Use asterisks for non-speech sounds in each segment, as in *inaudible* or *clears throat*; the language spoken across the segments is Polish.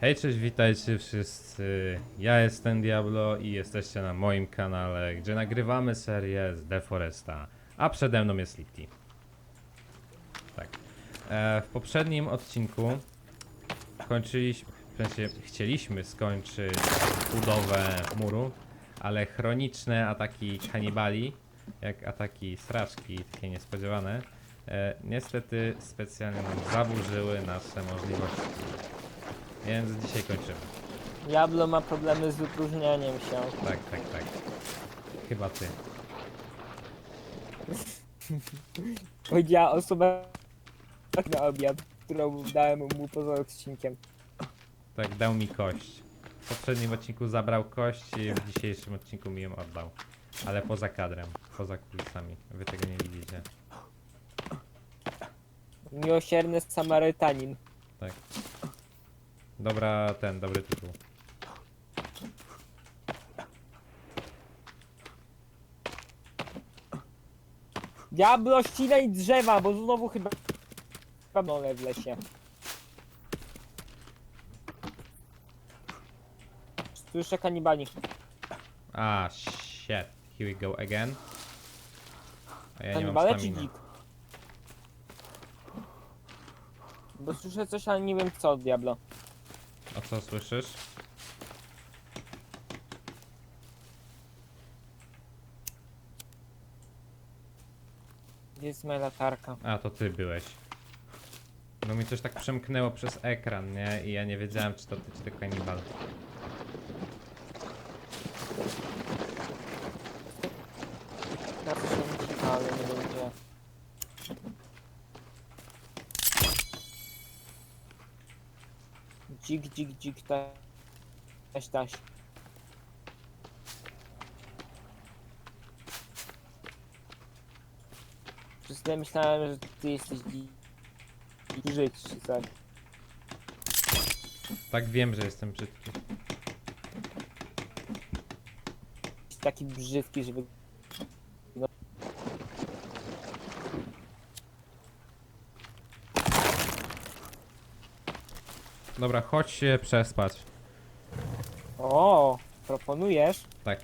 Hej, cześć, witajcie wszyscy. Ja jestem Diablo i jesteście na moim kanale, gdzie nagrywamy serię z Deforesta, a przede mną jest Litty. Tak. E, w poprzednim odcinku kończyliśmy, w sensie chcieliśmy skończyć budowę muru, ale chroniczne ataki kanibali, jak ataki strażki, takie niespodziewane, e, niestety specjalnie nam zaburzyły nasze możliwości. Więc dzisiaj kończymy. Diablo ma problemy z wypróżnianiem się. Tak, tak, tak. Chyba ty. Powiedziała osoba na obiad, którą dałem mu poza odcinkiem. Tak, dał mi kość. W poprzednim odcinku zabrał kość i w dzisiejszym odcinku mi ją oddał. Ale poza kadrem, poza kulisami. Wy tego nie widzicie. Miłosierny Samarytanin. Tak. Dobra, ten, dobry tytuł. Diablo ścinaj drzewa, bo znowu chyba... Panole w lesie. Słyszę kanibali. A, shit. Here we go again. A ja Kanibale czy dzik? Bo słyszę coś, ale nie wiem co Diablo. A co słyszysz? Gdzie jest moja latarka? A, to ty byłeś. No mi coś tak przemknęło przez ekran, nie? I ja nie wiedziałem, czy to ty, czy to kanibal. Ja słyszę dzika, ale nie wiem gdzie. Dzik, dzik, dzik, ta- taś, taś. Przez chwilę myślałem, że ty jesteś dzik. Żyć, tak. Tak wiem, że jestem brzydki. Taki brzydki, żeby... Dobra, chodź się przespać. O, proponujesz? Tak,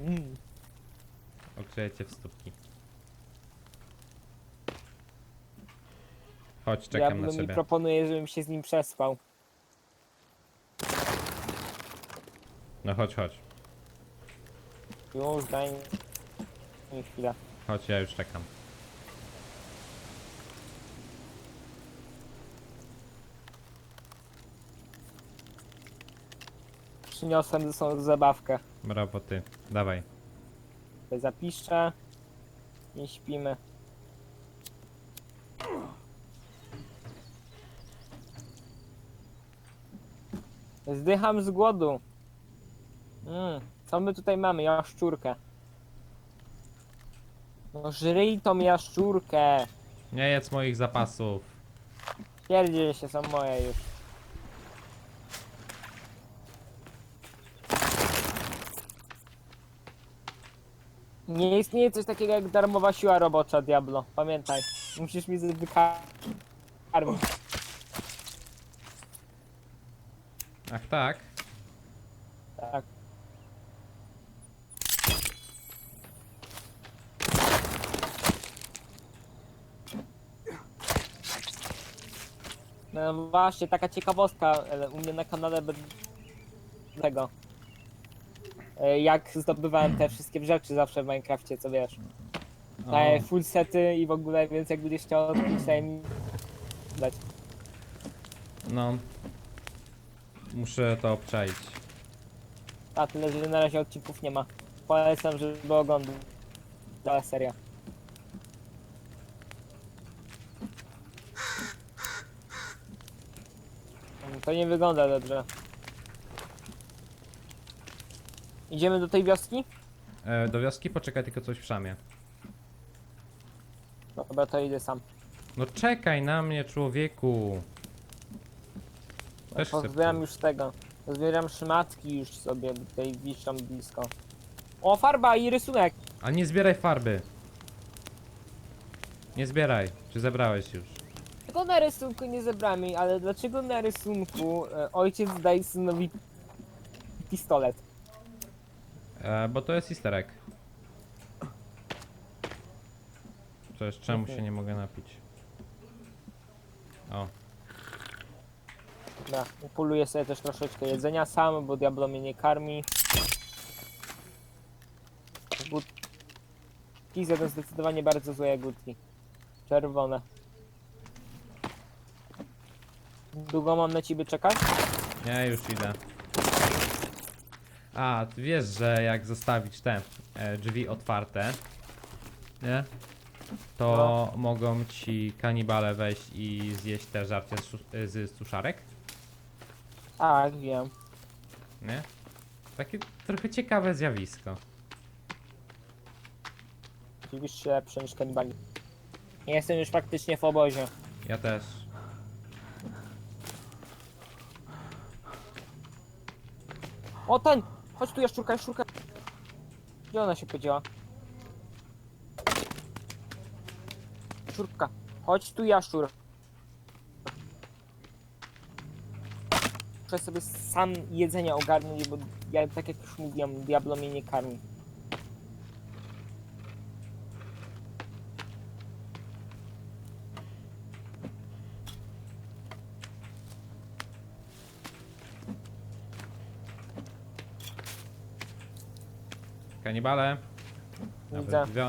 Mm. ogrzeję cię w stópki. Chodź, czekam Diablo na mi ciebie. proponuje, żebym się z nim przespał. No chodź, chodź. Już daj mi chwilę. Chodź, ja już czekam. Przyniosłem ze sobą zabawkę. Brawo ty, dawaj. Tutaj Zapiszę. Nie śpimy. Zdycham z głodu. Mm, co my tutaj mamy? Jaszczurkę. No żryj tą jaszczurkę. Nie jedz moich zapasów. Pierdzie się, są moje już. Nie istnieje coś takiego jak darmowa siła robocza, Diablo. Pamiętaj. Musisz mi wykarmić. Ach tak? Tak. No właśnie, taka ciekawostka ale u mnie na kanale bez tego. E, Jak zdobywałem te wszystkie rzeczy zawsze w Minecrafcie, co wiesz. Daję full sety i w ogóle, więc jak będziesz chciał daję mi dać. no. Muszę to obczaić. A tyle, że na razie odcinków nie ma. Polecam, żeby oglądał. Cała seria. To nie wygląda dobrze. Idziemy do tej wioski? E, do wioski poczekaj, tylko coś w szamie. Dobra, to idę sam. No czekaj na mnie, człowieku. Też chcę Pozbieram pójść. już tego. Pozbieram szmatki już sobie, tutaj wiszą blisko. O, farba i rysunek! A nie zbieraj farby. Nie zbieraj. Czy zebrałeś już? Dlaczego na rysunku nie zebrałem jej, ale dlaczego na rysunku e, ojciec daje synowi pistolet? E, bo to jest easter egg. Przecież czemu się nie mogę napić? O, No, upoluję sobie też troszeczkę jedzenia sam, bo Diablo mnie nie karmi. Gutki zjadłem zdecydowanie bardzo złe gutki. Czerwone. Długo mam na ciebie czekać? nie, już idę. A, ty wiesz, że jak zostawić te e, drzwi otwarte, nie? To mogą ci kanibale wejść i zjeść te żarcie z, su- e, z suszarek, Tak, wiem. nie? Takie trochę ciekawe zjawisko. Oczywiście lepsze niż kanibali. Jestem już praktycznie w obozie. Ja też. O ten! Chodź tu jaszczurka, jaszczurka! Gdzie ona się podziała? Jaszczurka, chodź tu jaszczur. Muszę sobie sam jedzenia ogarnąć, bo ja tak jak już mówiłem, Diablo mnie nie karmi. Kanibale. Widzę. Drzwi.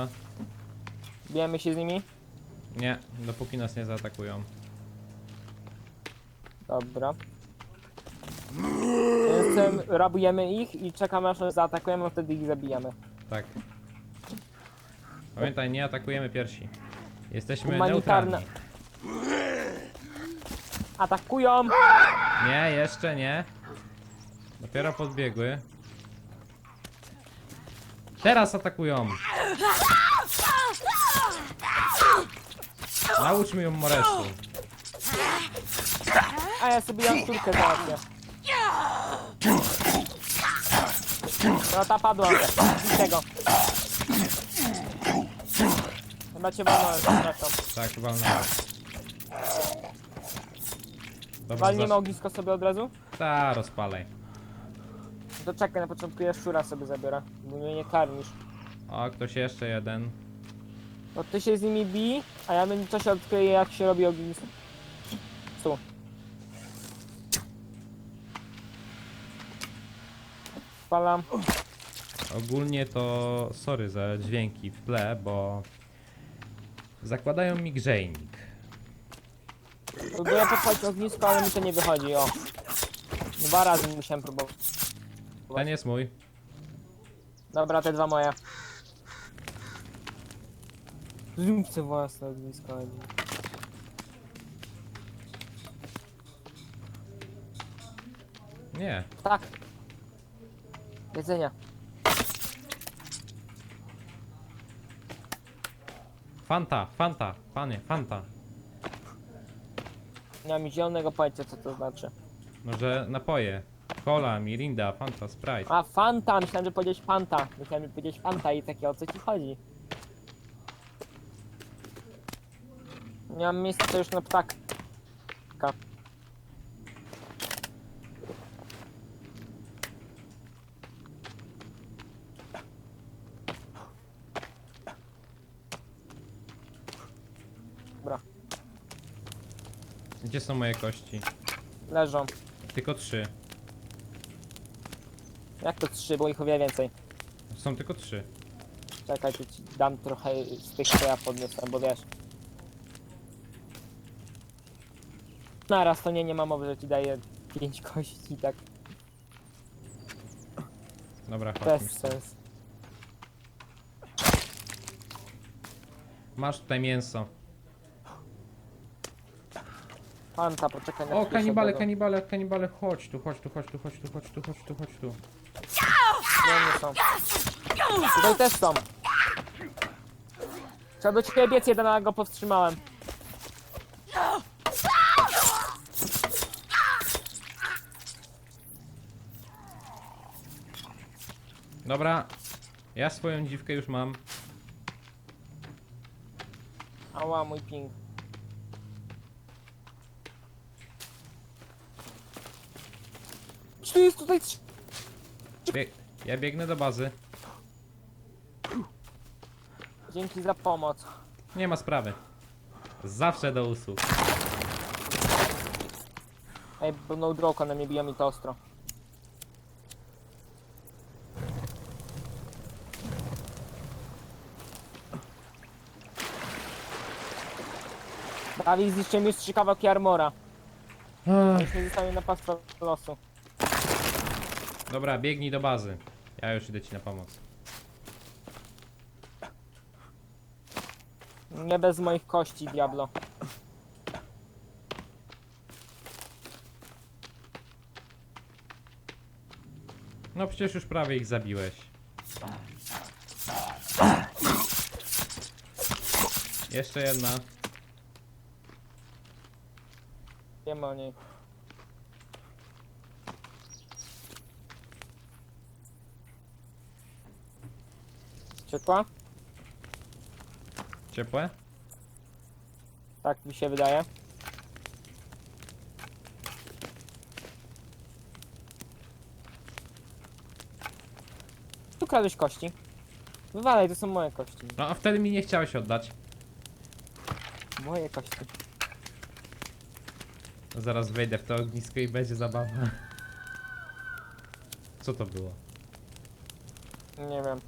Bijemy się z nimi? Nie, dopóki nas nie zaatakują. Dobra. Więc em, rabujemy ich i czekamy aż nas zaatakują, a wtedy ich zabijamy. Tak. Pamiętaj, nie atakujemy pierwsi. Jesteśmy Humanitarne. neutralni. Atakują! Nie, jeszcze nie. Dopiero podbiegły. Teraz atakują! Nauczmy ją moresu. A ja sobie jaszczurkę załatwię. No ta padła. Z tego. Chyba cię walnąłem, przepraszam. Tak, walnęła. Dobra, Walnijmy zas- ognisko sobie od razu? Ta, rozpalaj. To czekaj, na początku jaszczura sobie zabiorę, bo mnie nie karmisz. O, ktoś jeszcze jeden. No ty się z nimi bij, a ja w międzyczasie odkryję jak się robi ognisko. Tu. Spalam. Ogólnie to sorry za dźwięki w tle, bo zakładają mi grzejnik. Próbuję podpalić ognisko, ale mi to nie wychodzi, o. Dwa razy musiałem próbować. Ten jest mój. Dobra, te dwa moje. Zrób sobie własne ognisko. Edi. Nie. Tak. Jedzenia. Fanta, Fanta, panie, Fanta. Nie mam zielonego pojęcia co to znaczy. Może napoje. Cola, Mirinda, Fanta, Sprite. A, Fanta! Myślałem, że powiedzieć Fanta. Myślałem, że powiedzieć Fanta i takie o co ci chodzi. Nie mam miejsca już na ptaka. Dobra, Gdzie są moje kości? leżą. Tylko trzy. Jak to trzy, bo ich o wiele więcej. Są tylko trzy. Czekaj, tu ci dam trochę z tych, co ja podniosę, bo wiesz. Naraz to nie, nie ma mowy, że ci daję pięć *laughs* kości, tak Dobra, chodź. bez sens. Masz tutaj mięso. Fanta, poczekaj na O, chwilę kanibale, sobie kanibale, kanibale, chodź tu, chodź tu, chodź tu, chodź tu, chodź tu, chodź tu, chodź tu. No, nie, są. Tutaj też są. Trzeba do ciebie biec jeden, go powstrzymałem. Dobra, ja swoją dziwkę już mam. Ała, mój ping. Czy jest tutaj... Bie ja biegnę do bazy. Dzięki za pomoc. Nie ma sprawy. Zawsze do usług. Ej, no drog, one mnie biją mi to ostro. Dawid zniszczyłem już trzy kawałki armora. Już nie na pastwę losu. Dobra, biegnij do bazy. Ja już idę ci na pomoc. Nie bez moich kości, Diablo. No przecież już prawie ich zabiłeś. Jeszcze jedna. Wiem o niej. Ciepła? Ciepłe? Tak mi się wydaje. Tu kradłeś kości. Wywalaj, to są moje kości. No a wtedy mi nie chciałeś oddać. Moje kości. Zaraz wejdę w to ognisko i będzie zabawa. Co to było? Nie wiem.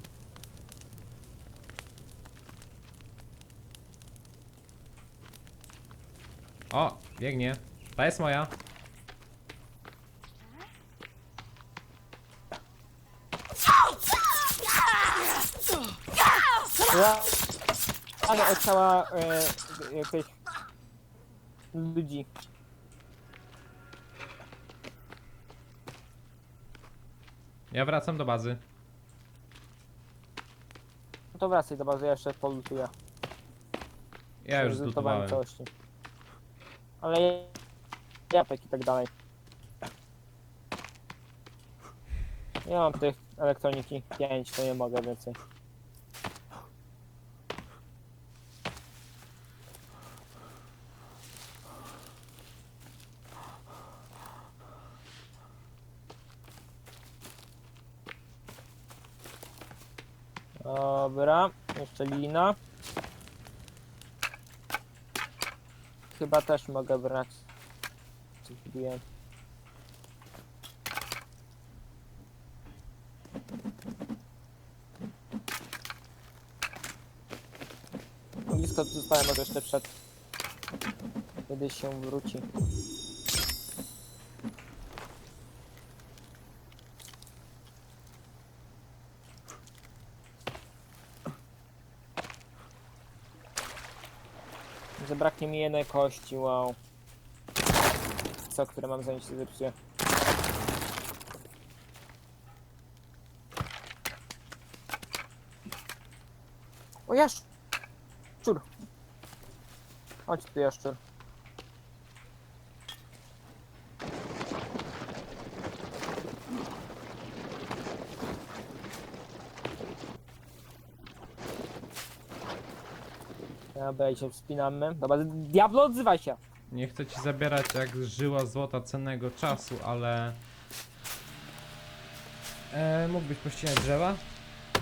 O, biegnie. Ta jest moja. Ja... Ale od ciała e, e, tych ludzi. Ja wracam do bazy. No to wracaj do bazy, ja jeszcze polutuję. Ja już Zlutowałem całości. Ale ja- japek i tak dalej. Nie mam tych elektroniki 5, to nie mogę więcej. Dobra, jeszcze lina. Chyba też mogę brać. Coś zgubiłem. Blisko zostałem może jeszcze przed. Kiedy się wróci. Zabraknie mi jednej kości, wow. Co, które mam zanim się zepsuje. O jaszczur! Chodź tu jaszczur. Dobra, i się wspinamy. Dobra, Diablo, odzywaj się! Nie chcę ci zabierać jak żyła złota cennego czasu, ale... E, mógłbyś pościnać drzewa?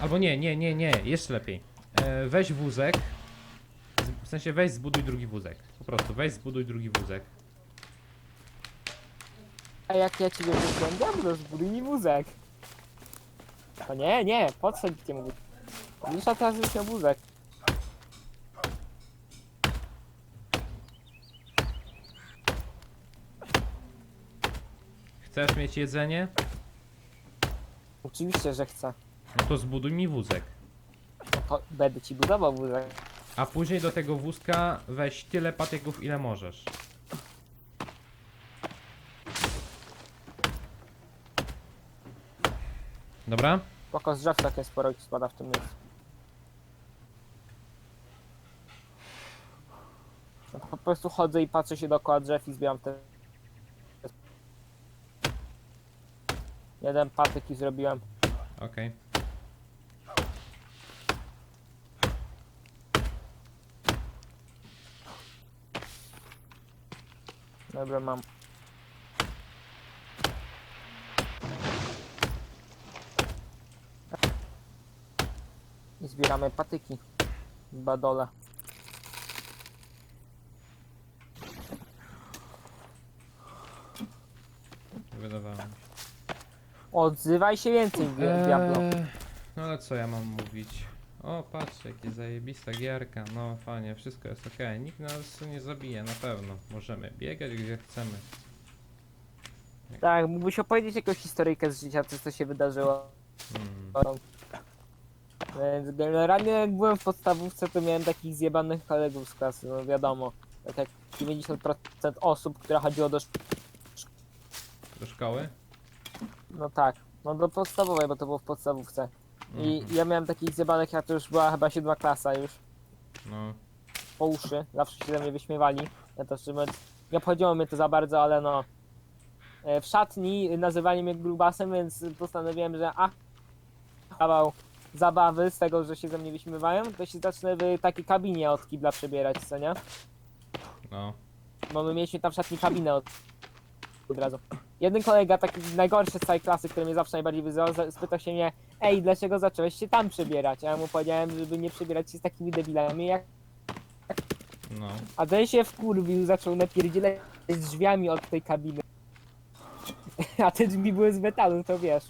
Albo nie, nie, nie, nie, jeszcze lepiej. E, weź wózek. Z- W sensie weź zbuduj drugi wózek. Po prostu weź zbuduj drugi wózek. A jak ja ciebie wyślę, Diablo, zbuduj mi wózek. To nie, nie, podsadź cię. Widzisz, a teraz już miał wózek. Chcesz mieć jedzenie? Oczywiście, że chcę. No to zbuduj mi wózek. No to będę ci budował wózek. A później do tego wózka weź tyle patieków ile możesz. Dobra? Spoko, z drzew takie sporo ci spada w tym miejscu. No, po prostu chodzę i patrzę się dookoła drzew i zbieram te... Jeden patyk i zrobiłem. Okej. Dobra, mam. I zbieramy patyki. Badole. Odzywaj się więcej, Eee... Diablo. Eee, no ale co ja mam mówić? O, patrz, jakie zajebista gierka. No, fajnie, wszystko jest ok. Nikt nas nie zabije, na pewno. Możemy biegać gdzie chcemy. Tak, mógłbyś opowiedzieć jakąś historyjkę z życia, co się wydarzyło. Hmm. Więc generalnie jak byłem w podstawówce, to miałem takich zjebanych kolegów z klasy, no wiadomo. Tak jak 90% osób, które chodziło do szkoły. Do szkoły? No tak, no do podstawowej, bo to było w podstawówce. I Mhm. ja miałem takich zjebanych, jak to już była chyba siódma klasa już, No. po uszy. Zawsze się ze mnie wyśmiewali. Ja to szczerze mówiąc, nie obchodziło mnie to za bardzo, ale no. E, W szatni nazywali mnie grubasem, więc postanowiłem, że a kawał zabawy z tego, że się ze mnie wyśmiewają, to się zacznę w takiej kabinie od kibla przebierać, co nie? No. Bo my mieliśmy tam w szatni kabinę od, od razu. Jeden kolega, taki najgorszy z całej klasy, który mnie zawsze najbardziej wyzywał, za- spytał się mnie, ej, dlaczego zacząłeś się tam przebierać? A ja mu powiedziałem, żeby nie przebierać się z takimi debilami jak No. A ten się wkurwił, zaczął napierdzielać z drzwiami od tej kabiny. *laughs* A te drzwi były z metalu, to wiesz.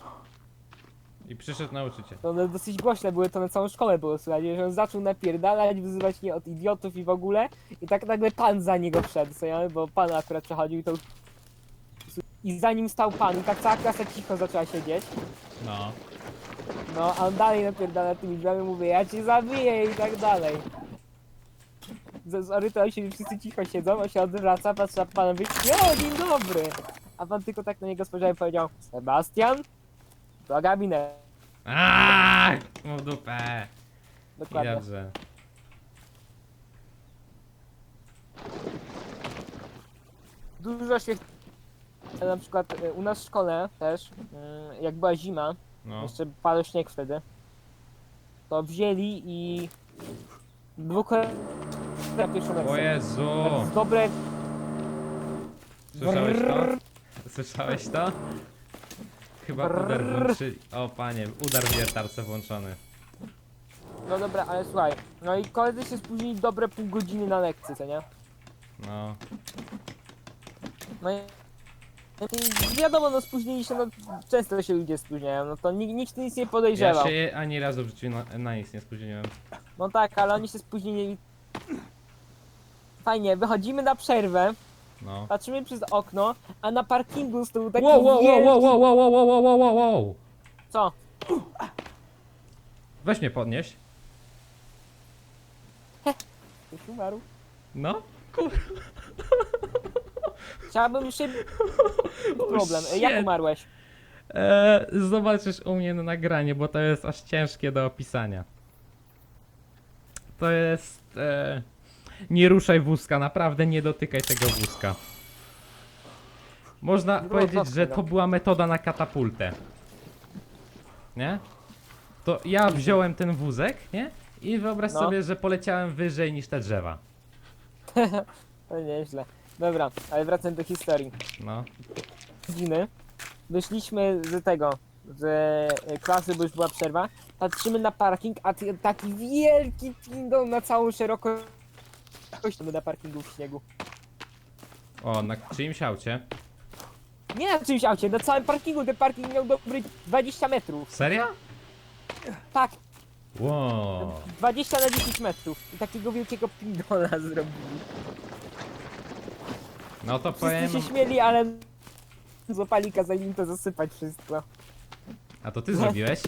I przyszedł nauczyciel. To one dosyć głośne były, to na całą szkołę było słychać, że on zaczął napierdalać, wyzywać mnie od idiotów i w ogóle. I tak nagle pan za niego wszedł, co ja, bo pan akurat przechodził i to... I za nim stał pan i tak cała klasa cicho zaczęła siedzieć. No. No, a on dalej napierdala tymi drzwiami, mówię, ja cię zabiję i tak dalej. Z- Zorytowali się, wszyscy cicho siedzą, on się odwraca, patrzy na pana, mówi, o, dzień dobry. A pan tylko tak na niego spojrzał i powiedział, Sebastian, do gabinetu. Aaaa! Mu w dupę. I Dokładnie. dobrze. Dużo się... Na przykład y, u nas w szkole też, y, jak była zima, No. jeszcze padał śnieg wtedy, to wzięli i dwóch na pierwszą O lekcję. Jezu! Tak Dobre Słyszałeś to? Słyszałeś to? Chyba udar włączyli. O panie, udar w wiertarce włączony. No dobra, ale słuchaj, no i koledzy się spóźnili dobre pół godziny na lekcję, co nie? No. No i wiadomo, no spóźnili się, no często się ludzie spóźniają, no to nikt, nikt nic nie Ja podejrzewał. się ani razu w życiu na, na nic nie spóźniłem. No tak, ale oni się spóźnili. Fajnie, wychodzimy na przerwę, No. patrzymy przez okno, a na parkingu stał taki Wow, wow, wow, wielki... wow, wow, wow, wow, wow, wow, wow, wow. Co? Weź mnie podnieść. Ktoś umarł? No. *laughs* Chciałabym jeszcze... *laughs* problem, shit. jak umarłeś? Eee, zobaczysz u mnie na nagranie, bo to jest aż ciężkie do opisania. To jest... E, nie ruszaj wózka, naprawdę nie dotykaj tego wózka. Można powiedzieć, że no. to była metoda na katapultę. Nie? To ja wziąłem ten wózek, nie? I wyobraź No. sobie, że poleciałem wyżej niż te drzewa. *laughs* To nieźle. Dobra, ale wracam do historii. No. godziny. Wyszliśmy z tego, z e, klasy, bo już była przerwa. Patrzymy na parking, a ty, taki wielki pindol na całą szerokość na parkingu w śniegu. O, na czyimś aucie? Nie na czymś aucie, na całym parkingu. Ten parking miał dobry 20 metrów. Serio? Tak, Wow. 20 na 10 metrów. I takiego wielkiego pindola *laughs* zrobili. No to Wszyscy powiem... się śmieli, ale złapali, kazali im to zasypać wszystko. A to ty zrobiłeś?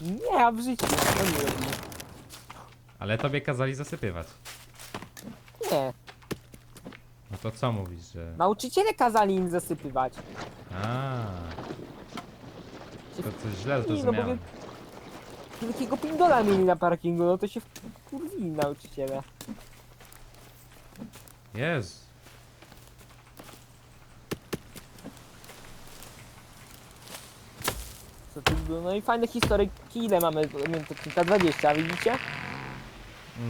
Nie, a w życiu. No nie robili. Ale tobie kazali zasypywać. Nie, No to co mówisz, że... nauczyciele kazali im zasypywać. A. To coś źle Nie, no bo zrozumiałem. Wielkiego pindola mieli na parkingu, no to się wkurwili nauczyciele. Jezu. Co tu było? No i fajne historyjki, ile mamy odcinka? 20, widzicie?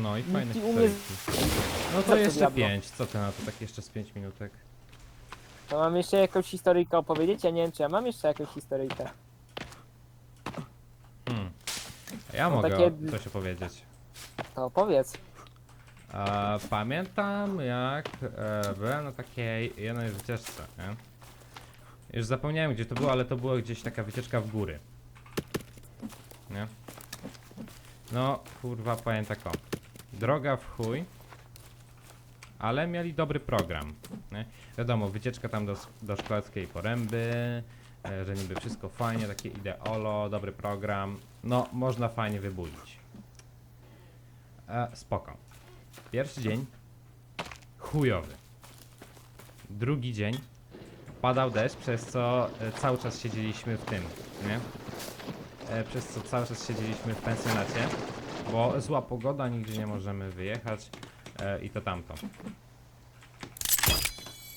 No i fajne Nikt nie umie historyjki. No to to jeszcze diablo? pięć. Co ty na to tak jeszcze z pięć minutek? To mam jeszcze jakąś historyjkę opowiedzieć? Ja nie wiem, czy ja mam jeszcze jakąś historyjkę. Hmm. A Ja No mogę takie- coś opowiedzieć. To powiedz. E, pamiętam jak e, byłem na takiej jednej wycieczce, nie? Już zapomniałem gdzie to było, ale to było gdzieś taka wycieczka w góry. Nie? No, kurwa, powiem tak o. Droga w chuj, ale mieli dobry program, nie? Wiadomo, wycieczka tam do, do szklarskiej poręby, e, że niby wszystko fajnie, takie ideolo, dobry program. No, można fajnie wybudzić. E, spoko. Pierwszy dzień chujowy. Drugi dzień padał deszcz, przez co e, cały czas siedzieliśmy w tym, nie? E, przez co cały czas siedzieliśmy w pensjonacie, bo zła pogoda, nigdzie nie możemy wyjechać e, i to tamto.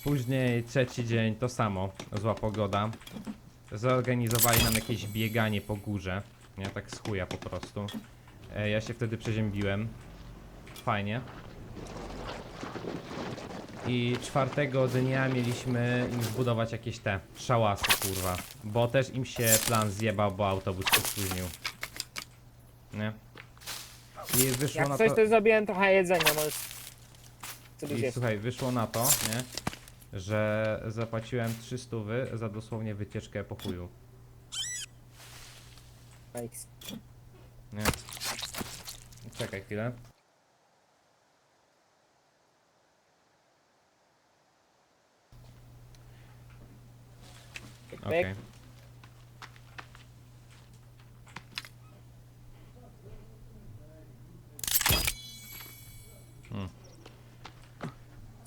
Później trzeci dzień to samo, zła pogoda. Zorganizowali nam jakieś bieganie po górze, nie? Tak z chuja po prostu. Ja się wtedy przeziębiłem. Fajnie. I czwartego dnia mieliśmy im zbudować jakieś te szałasy, kurwa. Bo też im się plan zjebał, bo autobus się spóźnił. Nie? I wyszło Jak na coś to... to zrobiłem trochę jedzenia, możesz sobie I zjeść. słuchaj, wyszło na to, nie? Że zapłaciłem 300 za dosłownie wycieczkę po chuju. Nice. Nie? Czekaj chwilę. Okej. pyk.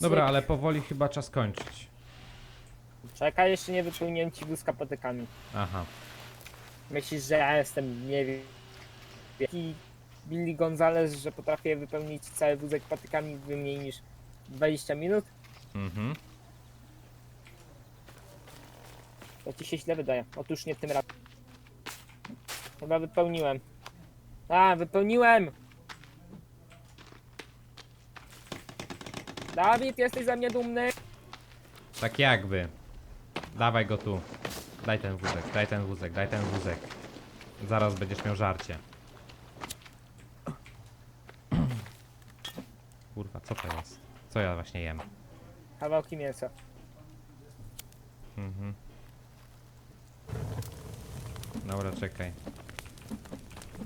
Dobra, Cyk. ale powoli chyba czas kończyć. Czekaj, jeszcze nie wypełniłem ci wózka patykami. Aha. Myślisz, że ja jestem, nie wiem, taki Billy Gonzales, że potrafię wypełnić cały wózek patykami w mniej niż 20 minut? Mhm. To ci się źle wydaje. Otóż nie tym razem. Chyba wypełniłem. A, wypełniłem! Dawid, jesteś ze mnie dumny? Tak jakby. Dawaj go tu. Daj ten wózek, daj ten wózek, daj ten wózek. Zaraz będziesz miał żarcie. Kurwa, co to jest? Co ja właśnie jem? Kawałki mięsa. Mhm. Dobra, czekaj.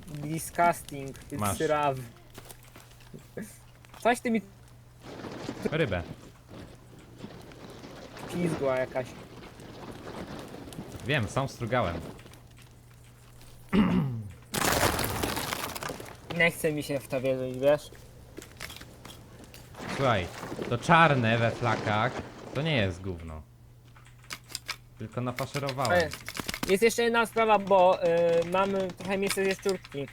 Disgusting. Masz. It's raw. Coś ty mi Rybę. pizgła jakaś. Wiem, sam strugałem. Nie chce mi się w to wierzyć, wiesz? Słuchaj, to czarne we flakach to nie jest gówno. Tylko nafaszerowałem. Jest jeszcze jedna sprawa, bo y, mam trochę miejsca z jaszczurki.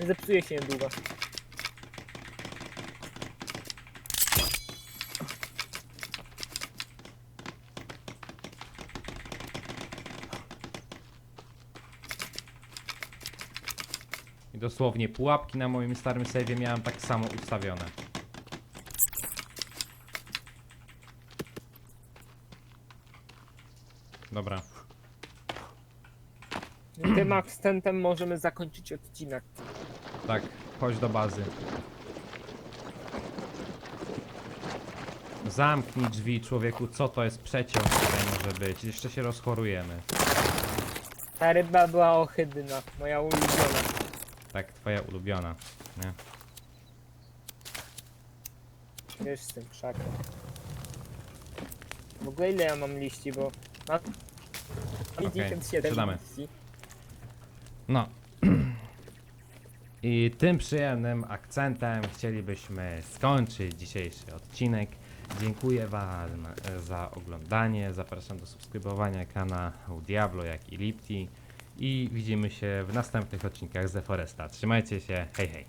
Zepsuje się niedługo. I dosłownie pułapki na moim starym save'ie miałem tak samo ustawione. Dobra. Tym akcentem możemy zakończyć odcinek. Tak, chodź do bazy. Zamknij drzwi, człowieku, co to jest przeciąg tutaj może być? Jeszcze się rozchorujemy. Ta ryba była ohydna, moja ulubiona. Tak, twoja ulubiona, nie? Wiesz z tym krzakiem. W ogóle ile ja mam liści, bo mam Okej, 57 sprzedamy. liści. No. *clears throat* I tym przyjemnym akcentem chcielibyśmy skończyć dzisiejszy odcinek. Dziękuję Wam za oglądanie. Zapraszam do subskrybowania kanału Diablo, jak i Lipti. I widzimy się w następnych odcinkach z The Foresta. Trzymajcie się, hej hej.